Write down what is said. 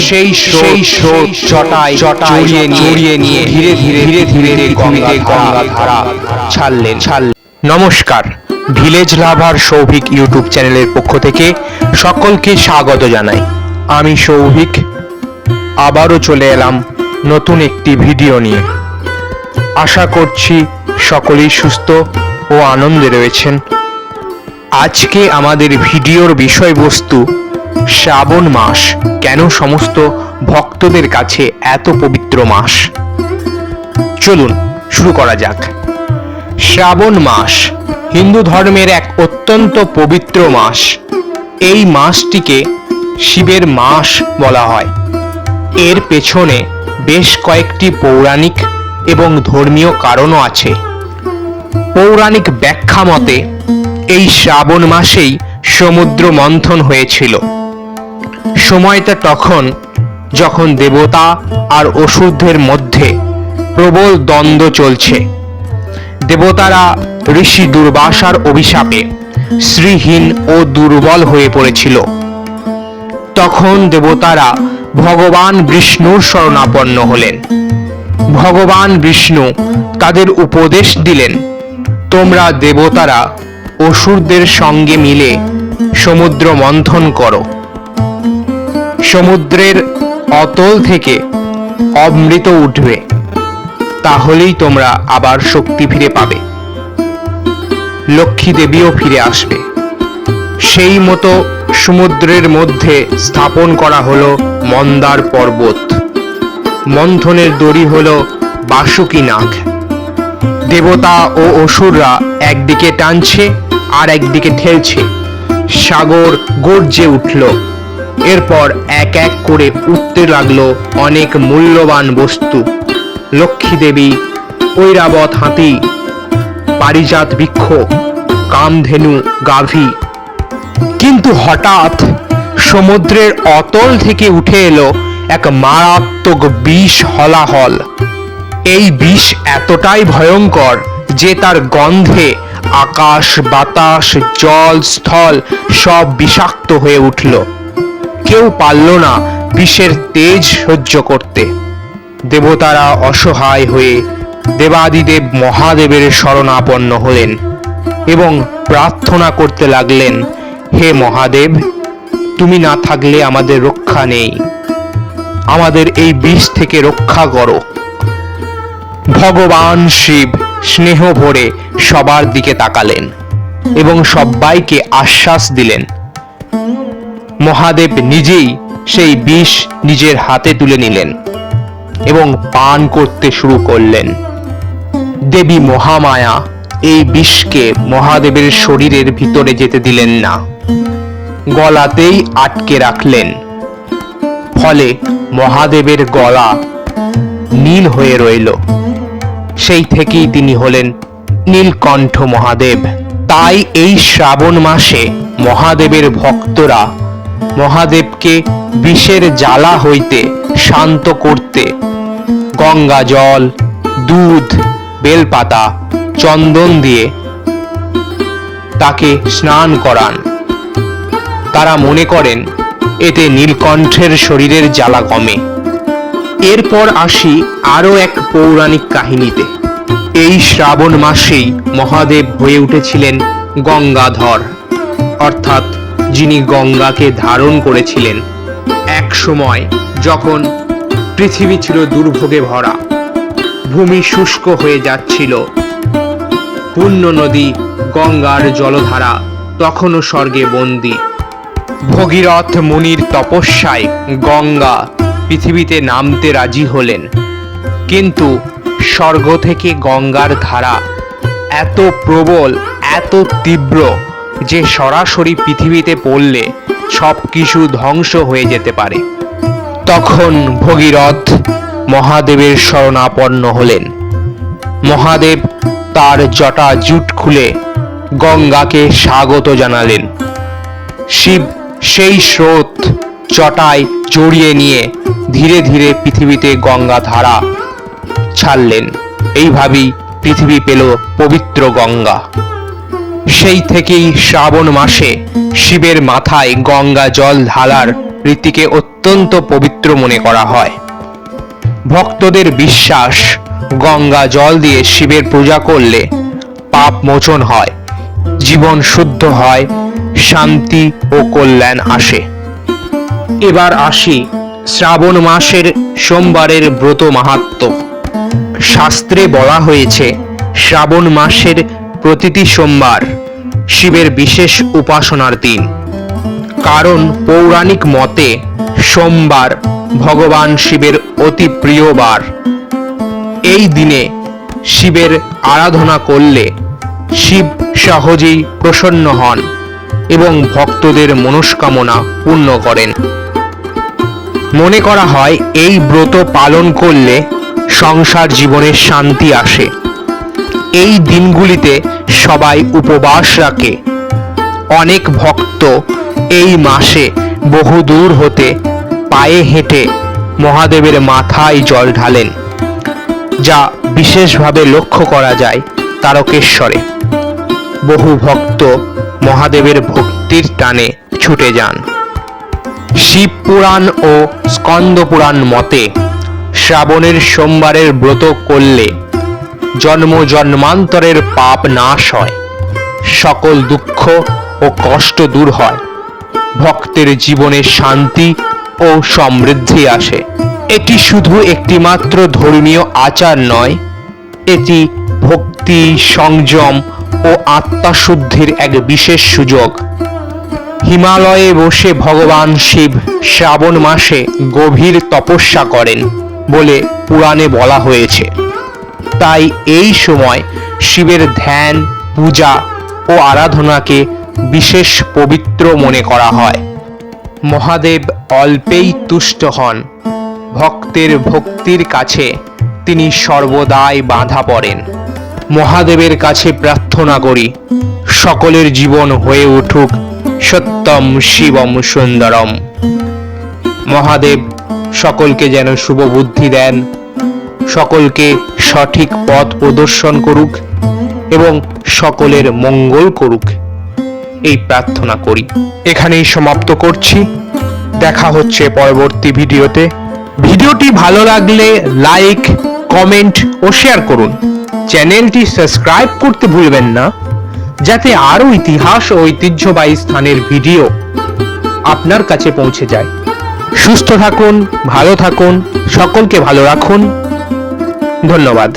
সেই সেই স্রোত চটায় জড়িয়ে জড়িয়ে নিয়ে ধীরে ধীরে ধীরে ধীরে গঙ্গা গঙ্গা ধারা ছাড়লেন ছাড়লেন। নমস্কার। ভিলেজ লাভার সৌভিক ইউটিউব চ্যানেলের পক্ষ থেকে সকলকে স্বাগত জানাই। আমি সৌভিক। আবারও চলে এলাম নতুন একটি ভিডিও নিয়ে। আশা করছি সকলেই সুস্থ ও আনন্দে রয়েছেন। আজকে আমাদের ভিডিওর বিষয়বস্তু শ্রাবণ মাস, কেন সমস্ত ভক্তদের কাছে এত পবিত্র মাস? চলুন, শুরু করা যাক। শ্রাবণ মাস, হিন্দু ধর্মের এক অত্যন্ত পবিত্র মাস। এই মাসটিকে শিবের মাস বলা হয়। এর পেছনে বেশ কয়েকটি পৌরাণিক এবং ধর্মীয় কারণও আছে। পৌরাণিক ব্যাখ্যা মতে, এই শ্রাবণ মাসেই সমুদ্র মন্থন হয়েছিল। সময়টা তখন যখন দেবতা আর অসুরদের মধ্যে প্রবল দ্বন্দ্ব চলছে। দেবতারা ঋষি দুর্বাসার অভিশাপে শ্রীহীন ও দুর্বল হয়ে পড়েছিল। তখন দেবতারা ভগবান বিষ্ণুর শরণাপন্ন হলেন। ভগবান বিষ্ণু তাদের উপদেশ দিলেন, তোমরা দেবতারা অসুরদের সঙ্গে মিলে সমুদ্র মন্থন করো। সমুদ্রের অতল থেকে অমৃত উঠবে, তাহলেই তোমরা আবার শক্তি ফিরে পাবে। লক্ষ্মী দেবীও ফিরে আসবে। সেই মতো সমুদ্রের মধ্যে স্থাপন করা হলো মন্দার পর্বত। মন্থনের দড়ি হল বাসুকি নাগ। দেবতা ও অসুররা একদিকে টানছে আর একদিকে ঠেলছে। সাগর গর্জে উঠল। এরপর এক এক করে উঠতে লাগল অনেক মূল্যবান বস্তু। লক্ষ্মী দেবী ঐরাবত হাতি, পারিজাত বৃক্ষ, কামধেনু, গাভী। কিন্তু হঠাৎ সমুদ্রের অতল থেকে উঠে এলো এক মারাত্মক বিষ হলাহল। এই বিষ এতটাই ভয়ঙ্কর যে তার গন্ধে আকাশ, বাতাস, জল, স্থল সব বিষাক্ত হয়ে উঠল। কেউ পারল না বিষের তেজ সহ্য করতে। দেবতারা অসহায় হয়ে দেবাদিদেব মহাদেবের শরণাপন্ন হলেন এবং প্রার্থনা করতে লাগলেন, হে মহাদেব, তুমি না থাকলে আমাদের রক্ষা নেই। আমাদের এই বিষ থেকে রক্ষা করো। ভগবান শিব স্নেহ ভরে সবার দিকে তাকালেন এবং সবাইকে আশ্বাস দিলেন মহাদেব নিজেই সেই বিষ নিজের হাতে তুলে নিলেন এবং পান করতে শুরু করলেন। দেবী মহামায়া এই বিষকে মহাদেবের শরীরের ভিতরে যেতে দিলেন না। গলাতেই আটকে রাখলেন। ফলে মহাদেবের গলা নীল হয়ে রইল। সেই থেকেই তিনি হলেন নীলকণ্ঠ মহাদেব। তাই এই শ্রাবণ মাসে মহাদেবের ভক্তরা মহাদেবকে বিষের জ্বালা হইতে শান্ত করতে। গঙ্গা জল, দুধ, বেলপাতা, চন্দন দিয়ে তাকে স্নান করান। তারা মনে করেন, এতে নীলকণ্ঠের শরীরের জ্বালা কমে। এরপর আসি আরও এক পৌরাণিক কাহিনীতে। এই শ্রাবণ মাসেই মহাদেব হয়ে উঠেছিলেন গঙ্গাধর। অর্থাৎ যিনি গঙ্গাকে ধারণ করেছিলেন। এক সময় যখন পৃথিবী ছিল দুর্ভোগে ভরা, ভূমি শুষ্ক হয়ে যাচ্ছিল পূর্ণ নদী গঙ্গার জলধারা তখনও স্বর্গে বন্দী। ভগীরথ মুনির তপস্যায় গঙ্গা পৃথিবীতে নামতে রাজি হলেন। কিন্তু স্বর্গ থেকে গঙ্গার ধারা এত প্রবল, এত তীব্র যে সরাসরি পৃথিবীতে পড়লে সব কিছু ধ্বংস হয়ে যেতে পারে। তখন ভগীরথ মহাদেবের শরণাপন্ন হলেন। মহাদেব তার জটা জুট খুলে গঙ্গাকে স্বাগত জানালেন। শিব সেই স্রোত চটায় জড়িয়ে নিয়ে ধীরে ধীরে পৃথিবীতে গঙ্গা ধারা ছাড়লেন। এইভাবেই পৃথিবী পেল পবিত্র গঙ্গা। সেই থেকেই শ্রাবণ মাসে শিবের মাথায় গঙ্গা জল ঢালার রীতিকে অত্যন্ত পবিত্র মনে করা হয়। ভক্তদের বিশ্বাস, গঙ্গা জল দিয়ে শিবের পূজা করলে পাপ মোচন হয়, জীবন শুদ্ধ হয়, শান্তি ও কল্যাণ আসে। এবার আসি শ্রাবণ মাসের সোমবারের ব্রত মাহাত্ম্য শাস্ত্রে বলা হয়েছে, শ্রাবণ মাসের প্রতিটি সোমবার শিবের বিশেষ উপাসনার দিন। কারণ পৌরাণিক মতে সোমবার ভগবান শিবের অতি প্রিয় বার। এই দিনে শিবের আরাধনা করলে শিব সহজেই প্রসন্ন হন এবং ভক্তদের মনস্কামনা পূর্ণ করেন। মনে করা হয় এই ব্রত পালন করলে সংসার জীবনে শান্তি আসে। এই দিনগুলিতে সবাই উপবাস রাখে। অনেক ভক্ত এই মাসে বহু দূর হতে পায়ে হেঁটে মহাদেবের মাথায় জল ঢালেন, যা বিশেষভাবে লক্ষ্য করা যায় তারকেশ্বরে। বহু ভক্ত মহাদেবের ভক্তির টানে ছুটে যান। শিব পুরাণ ও স্কন্দ পুরাণ মতে শ্রাবণের সোমবারের ব্রত করলে জন্ম জন্মান্তরের পাপ নাশ হয়। সকল দুঃখ ও কষ্ট দূর হয়। ভক্তের জীবনে শান্তি ও সমৃদ্ধি আসে। এটি শুধু একটিমাত্র ধর্মীয় আচার নয়, এটি ভক্তি, সংযম ও আত্মাশুদ্ধির এক বিশেষ সুযোগ। হিমালয়ে বসে ভগবান শিব শ্রাবণ মাসে গভীর তপস্যা করেন বলে পুরাণে বলা হয়েছে। তাই এই সময় শিবের ধ্যান, পূজা ও আরাধনাকে বিশেষ পবিত্র মনে করা হয়। মহাদেব অল্পেই তুষ্ট হন। ভক্তের ভক্তির কাছে তিনি সর্বদাই বাঁধা পড়েন। মহাদেবের কাছে প্রার্থনা করি, সকলের জীবন হয়ে উঠুক সত্যম শিবম সুন্দরম। মহাদেব, সকলকে যেন শুভ বুদ্ধি দেন। সকলকে সঠিক পথ প্রদর্শন করুক এবং সকলের মঙ্গল করুক। এই প্রার্থনা করি। এখানেই সমাপ্ত করছি। দেখা হচ্ছে পরবর্তী ভিডিওতে। ভিডিওটি ভালো লাগলে লাইক, কমেন্ট ও শেয়ার করুন। চ্যানেলটি সাবস্ক্রাইব করতে ভুলবেন না, যাতে আরও ইতিহাস ও ঐতিহ্যবাহী স্থানের ভিডিও আপনার কাছে পৌঁছে যায়। সুস্থ থাকুন, ভালো থাকুন, সকলকে ভালো রাখুন। ধন্যবাদ।